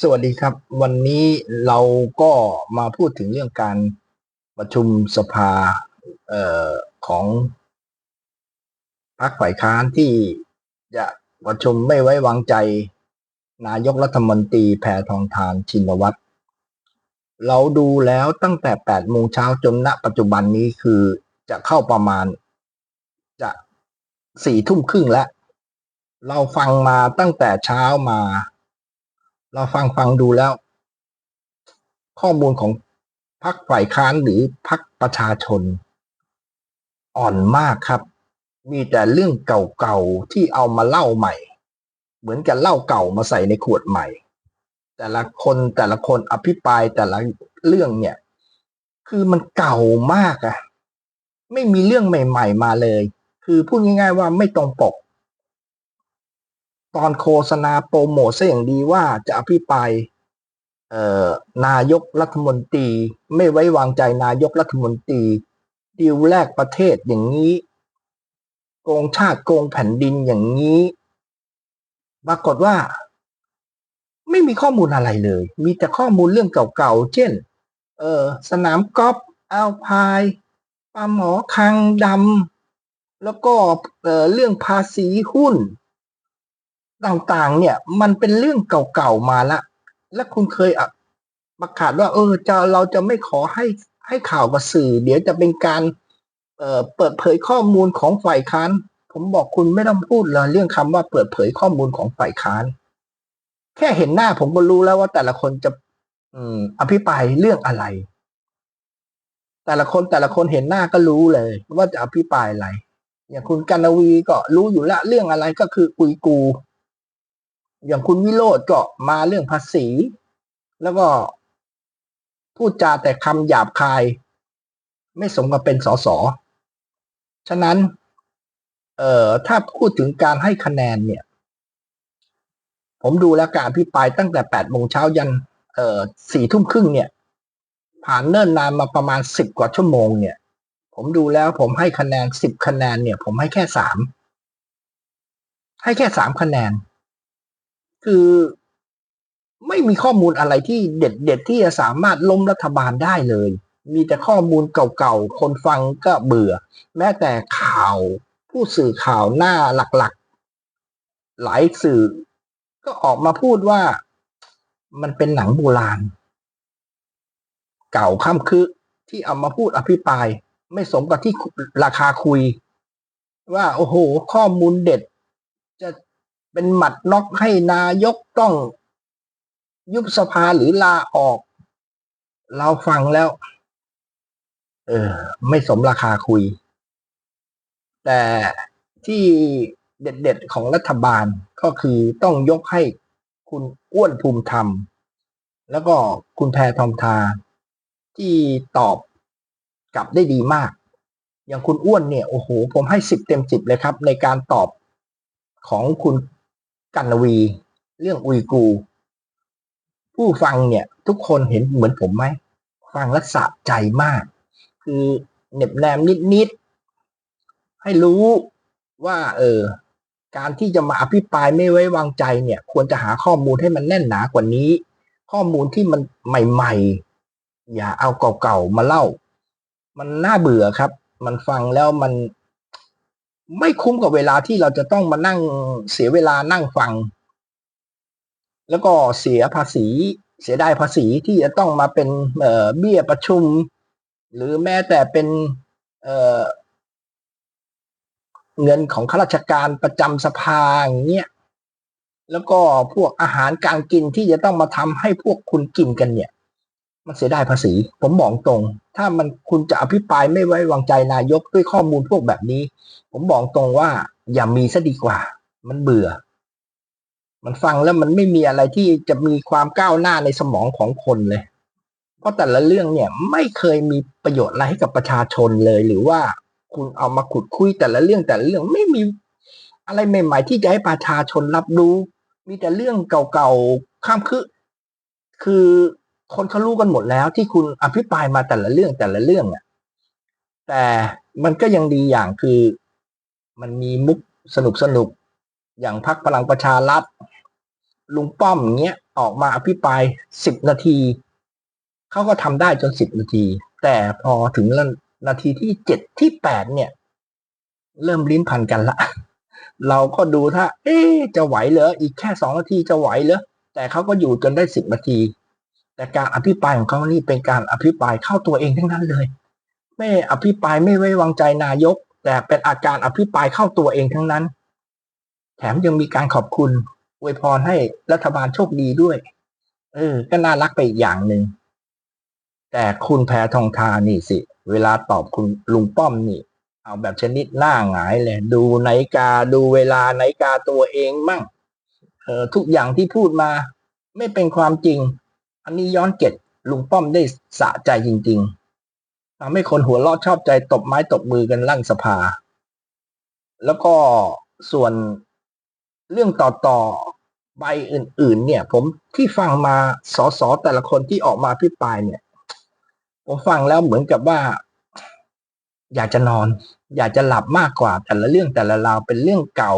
สวัสดีครับ วันนี้เราก็มาพูดถึงเรื่องการประชุมสภาเอ่อของพรรคฝ่ายค้านที่จะประชุมไม่ไว้วางใจ นายกรัฐมนตรีแพทองทานชินวัตรเราดูแล้วตั้งแต่8โมงเช้าจนณปัจจุบันนี้คือจะเข้าประมาณจะสี่ทุ่มครึ่งแล้ว เราฟังมาตั้งแต่เช้ามา เราฟังฟังดูแล้ว ข้อมูลของพรรคฝ่ายค้านหรือพรรคประชาชน อ่อนมากครับ มีแต่เรื่องเก่าๆที่เอามาเล่าใหม่ เหมือนกับเล้าเก่ามาใส่ในขวดใหม่ แต่ละคนแต่ละคนอภิปรายแต่ละเรื่องเนี่ย คือมันเก่ามากอะไม่มีเรื่องใหม่ ๆ มาเลย คือพูดง่าย ๆ ว่าไม่ตรงปก ตอนโฆษณาโปรโมทซะอย่างดีว่าจะอภิปรายนายกรัฐมนตรี ไม่ไว้วางใจนายกรัฐมนตรีดีลแรกประเทศอย่างนี้โกงชาติโกงแผ่นดินอย่างนี้ปรากฏว่า ไม่มีข้อมูลอะไรเลย มีแต่ข้อมูลเรื่องเก่าๆ เช่น เออสนามกอล์ฟอัลพายปลาหมอคังดำแล้วก็เออเรื่องภาษีหุ้น ต่างๆ เนี่ย มันเป็นเรื่องเก่าๆมาละ และคุณเคยอะประกาศว่า เออจะเราจะไม่ขอให้ให้ข่าวกับสื่อ เดี๋ยวจะเป็นการเอ่อเปิดเผยข้อมูลของฝ่ายค้าน ผมบอกคุณไม่ต้องพูดเลยเรื่องคำว่าเปิดเผยข้อมูลของฝ่ายค้าน แค่เห็นหน้าผมก็รู้แล้วว่าแต่ละคนจะอืมอภิปรายเรื่องอะไร แต่ละคนแต่ละคนเห็นหน้าก็รู้เลย ว่าจะอภิปรายอะไรอย่างคุณกันวีก็รู้อยู่แล้วเรื่องอะไรก็คืออุยกู อย่างคุณวิโรธก็มาเรื่องภาษี แล้วก็พูดจาแต่คำหยาบคาย ไม่สมกับเป็นสสฉะนั้น เอ่อถ้าพูดถึงการให้คะแนนเนี่ย ผมดูแล้วการอภิปรายตั้งแต่แปดโมงเช้ายัน เอ่อสี่ทุ่มครึ่งเนี่ย ผ่านเนิ่นนานมาประมาณสิบกว่าชั่วโมงเนี่ย ผมดูแล้วผมให้คะแนนสิบคะแนนเนี่ย ผมให้แค่สามให้แค่สามคะแนน คือไม่มีข้อมูลอะไรที่เด็ดเด็ดที่จะสามารถล้มรัฐบาลได้เลย มีแต่ข้อมูลเก่าๆ คนฟังก็เบื่อ แม้แต่ข่าวผู้สื่อข่าวหน้าหลักๆ หลายสื่อ ก็ออกมาพูดว่ามันเป็นหนังโบราณ เก่าค่ำคือที่เอามาพูดอภิปราย ไม่สมกับที่ราคาคุย ว่าโอ้โห ข้อมูลเด็ด เป็นหมัดน็อกให้นายกต้อง ยุบสภาหรือลาออก เราฟังแล้ว เออ ไม่สมราคาคุย แต่ที่เด็ดๆของรัฐบาลก็คือต้องยกให้คุณอ้วนภูมิธรรม แล้วก็คุณแพทองทาที่ตอบกลับได้ดีมาก อย่างคุณอ้วนเนี่ย โอ้โห ผมให้สิบเต็มสิบเลยครับ ในการตอบของคุณ กันวี เรื่องอุยกู ผู้ฟังเนี่ย ทุกคนเห็นเหมือนผมไหม ฟังแล้วสะใจมาก คือเน็บแนมนิดๆ ให้รู้ว่า เออ การที่จะมาอภิปรายไม่ไว้วางใจเนี่ย ควรจะหาข้อมูลให้มันแน่นหนากว่านี้ ข้อมูลที่มันใหม่ๆ อย่าเอาเก่าๆ มาเล่า มันน่าเบื่อครับ มันฟังแล้วมัน ไม่คุ้มกับเวลาที่เราจะต้องมานั่งเสียเวลานั่งฟัง แล้วก็เสียภาษี เสียได้ภาษีที่จะต้องมาเป็นเเบี้ยประชุม หรือแม้แต่เป็นเเงินของข้าราชการประจำสภาอย่างเงี้ยแล้วก็พวกอาหารการกินที่จะต้องมาทำให้พวกคุณกินกันเนี่ย มันเสียดายภาษี ผมบอกตรง ถ้ามันคุณจะอภิปรายไม่ไว้วางใจนายกด้วยข้อมูลพวกแบบนี้ ผมบอกตรงว่าอย่ามีซะดีกว่า มันเบื่อ มันฟังแล้วมันไม่มีอะไรที่จะมีความก้าวหน้าในสมองของคนเลย เพราะแต่ละเรื่องเนี่ยไม่เคยมีประโยชน์อะไรให้กับประชาชนเลย หรือว่าคุณเอามาขุดคุยแต่ละเรื่องแต่ละเรื่องไม่มีอะไรใหม่ ๆ ที่จะให้ประชาชนรับรู้ มีแต่เรื่องเก่าๆข้ามคือ คือ คนเขารู้กันหมดแล้วที่คุณอภิปรายมาแต่ละเรื่องแต่ละเรื่องอะแต่มันก็ยังดีอย่างคือ มันมีมุกสนุกสนุกอย่างพักพลังประชารัฐลุงป้อมเงี้ยออกมาอภิปรายสิบนาที เขาก็ทำได้จนสิบนาที แต่พอถึงนาทีที่เจ็ดที่แปดเนี่ย เริ่มลิ้นพันกันละ เราก็ดูถ้า เอ๊จะไหวเหรออีกแค่สองนาทีจะไหวเหรอแต่เขาก็อยู่จนได้สิบนาที แต่การอภิปรายของเขานี่เป็นการอภิปรายเข้าตัวเองทั้งนั้นเลย ไม่อภิปรายไม่ไว้วางใจนายก แต่เป็นอาการอภิปรายเข้าตัวเองทั้งนั้น แถมยังมีการขอบคุณอวยพรให้รัฐบาลโชคดีด้วย เออ ก็น่ารักไปอีกอย่างหนึ่ง แต่คุณแพทองทานี่สิ เวลาตอบคุณลุงป้อมนี่ เอาแบบชนิดหน้าหงายเลย ดูนาฬิกาดูเวลานาฬิกาตัวเองมั่ง เออทุกอย่างที่พูดมา ไม่เป็นความจริง อันนี้ย้อนเก็ดลุงป้อมได้สะใจจริงๆทำให้คนหัวเราะชอบใจตบไม้ตบมือกันลั่นสภา แล้วก็ส่วนเรื่องต่อต่อใบอื่น ๆ เนี่ย ผมที่ฟังมาสอสอแต่ละคนที่ออกมาพิปรายเนี่ย ผมฟังแล้วเหมือนกับว่า อยากจะนอน อยากจะหลับมากกว่า แต่ละเรื่องแต่ละราวเป็นเรื่องเก่า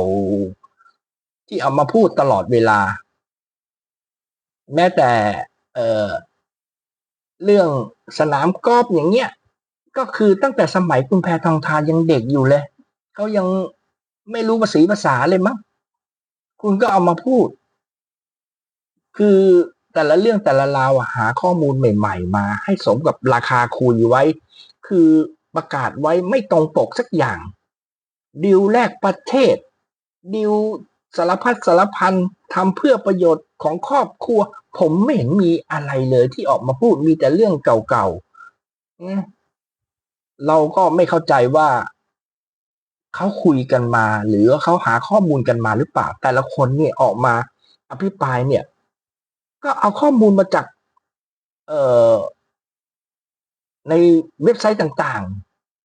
ที่เอามาพูดตลอดเวลา แม้แต่ เออเรื่องสนามกอล์ฟอย่างเงี้ยก็คือตั้งแต่สมัยคุณแพทองทานยังเด็กอยู่เลยเขายังไม่รู้ภาษีภาษาเลยมั้งคุณก็เอามาพูด คือแต่ละเรื่องแต่ละราวหาข้อมูลใหม่ ๆ มา ให้สมกับราคาคุยไว้ คือประกาศไว้ไม่ตรงปกสักอย่าง ดิวแลกประเทศ ดิวสารพัดสารพันทำเพื่อประโยชน์ ของครอบครัว ผมไม่เห็นมีอะไรเลยที่ออกมาพูดมีแต่เรื่องเก่าๆเราก็ไม่เข้าใจว่าเขาคุยกันมา หรือเขาหาข้อมูลกันมาหรือเปล่า แต่ละคนเนี่ยออกมา อภิปรายเนี่ย ก็เอาข้อมูลมาจาก เอ่อ ในเว็บไซต์ต่าง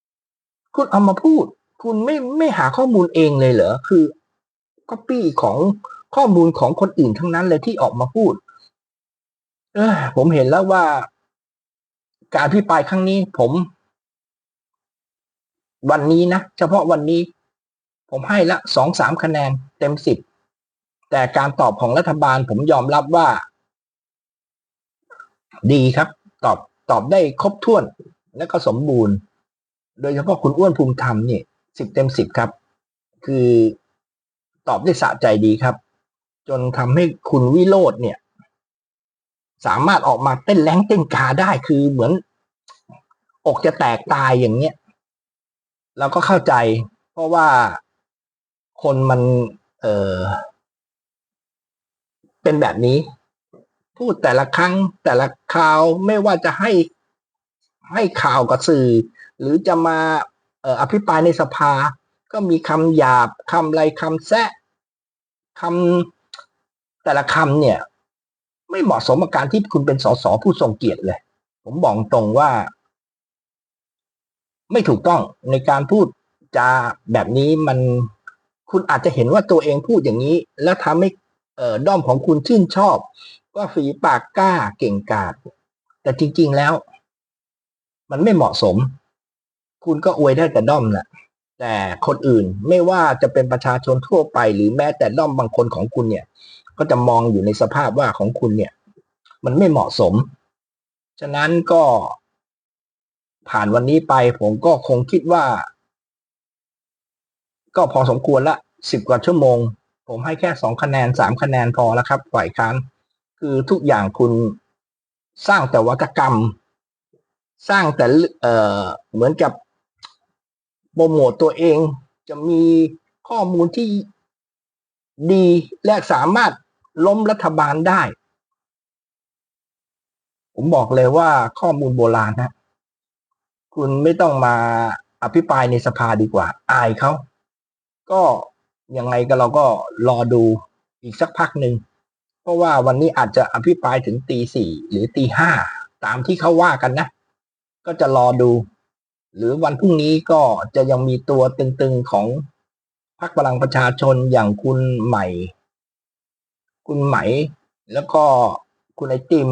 ๆ คุณเอามาพูด คุณไม่ไม่หาข้อมูลเองเลยเหรอคือก๊อปปี้ของ ข้อมูลของคนอื่นทั้งนั้นเลยที่ออกมาพูด เออผมเห็นแล้วว่า การอภิปรายครั้งนี้ ผม วันนี้นะเฉพาะวันนี้ ผมให้ละสองสามคะแนนเต็มสิบแต่การตอบของรัฐบาล ผมยอมรับว่า ดีครับ ตอบตอบได้ครบถ้วน และก็สมบูรณ์ โดยเฉพาะคุณอ้วนภูมิธรรมนี่สิบเต็มสิบครับ คือตอบได้สะใจดีครับ จนทำให้คุณวิโรธเนี่ย สามารถออกมาเต้นแรงเต้นกาได้คือเหมือน อกจะแตกตายอย่างเงี้ยเราก็เข้าใจ เพราะว่าคนมัน เออเป็นแบบนี้ พูดแต่ละครั้งแต่ละข่าวไม่ว่าจะให้ให้ข่าวกับสื่อ หรือจะมาเอออภิปรายในสภา ก็มีคำหยาบคำไรคำแซะคำ แต่ละคำเนี่ย ไม่เหมาะสมกับการที่คุณเป็นสสผู้ทรงเกียรติเลย ผมบอกตรงว่า ไม่ถูกต้องในการพูดจาแบบนี้มันคุณอาจจะเห็นว่าตัวเองพูดอย่างนี้ แล้วทำให้เอ่อด้อมของคุณชื่นชอบ ว่าฝีปากกล้าเก่งกาจแต่จริง ๆแล้ว มันไม่เหมาะสม คุณก็อวยได้แต่ด้อมแหละแต่คนอื่นไม่ว่าจะเป็นประชาชนทั่วไป หรือแม้แต่ด้อมบางคนของคุณเนี่ย ก็จะมองอยู่ในสภาพว่าของคุณเนี่ย มันไม่เหมาะสม ฉะนั้นก็ผ่านวันนี้ไป ผมก็คงคิดว่า ก็พอสมควรละสิบกว่าชั่วโมง ผมให้แค่สองคะแนนสามคะแนนพอแล้วครับฝ่ายค้านคือทุกอย่างคุณสร้างแต่วัตกรรม สร้างแต่เอ่อเหมือนกับโปรโมตตัวเองจะมีข้อมูลที่ดีและสามารถ ล้มรัฐบาลได้ ผมบอกเลยว่าข้อมูลโบราณนะ คุณไม่ต้องมาอภิปรายในสภาดีกว่า อายเขา ก็ยังไงก็เราก็รอดูอีกสักพักหนึ่ง เพราะว่าวันนี้อาจจะอภิปรายถึงตีสี่หรือตีห้าตามที่เขาว่ากันนะ ก็จะรอดู หรือวันพรุ่งนี้ก็จะยังมีตัวตึงๆของพรรคพลังประชาชนอย่างคุณใหม่ คุณไหม แล้วก็คุณไอติม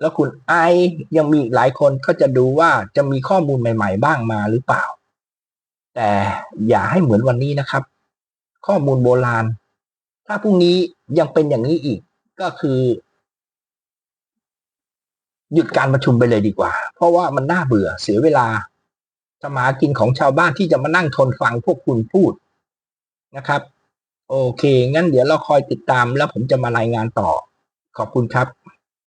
แล้วคุณไอยังมีหลายคนก็จะดูว่าจะมีข้อมูลใหม่ๆ บ้างมาหรือเปล่า แต่อย่าให้เหมือนวันนี้นะครับ ข้อมูลโบราณ ถ้าพรุ่งนี้ยังเป็นอย่างนี้อีกก็คือ หยุดการประชุมไปเลยดีกว่า เพราะว่ามันน่าเบื่อเสียเวลาสมากินของชาวบ้านที่จะมานั่งทนฟังพวกคุณพูดนะครับ โอเค งั้นเดี๋ยวเราคอยติดตามแล้วผมจะมารายงานต่อ ขอบคุณครับ